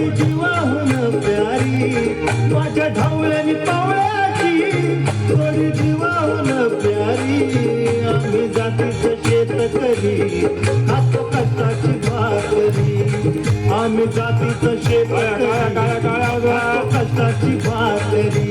तुझी वाहून प्यारी. माझ्या धावल्याने पावळ्याची थोडी जीवाहून प्यारी. आम्ही जातीचं शेत करी खातो कष्टाची भाकरी. आम्ही जातीच शेत कष्टाची भाकरी.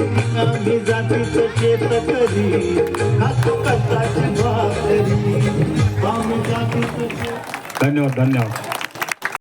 आम्ही जातीचं शेतकरी खातो धन्यवाद धन्यवाद.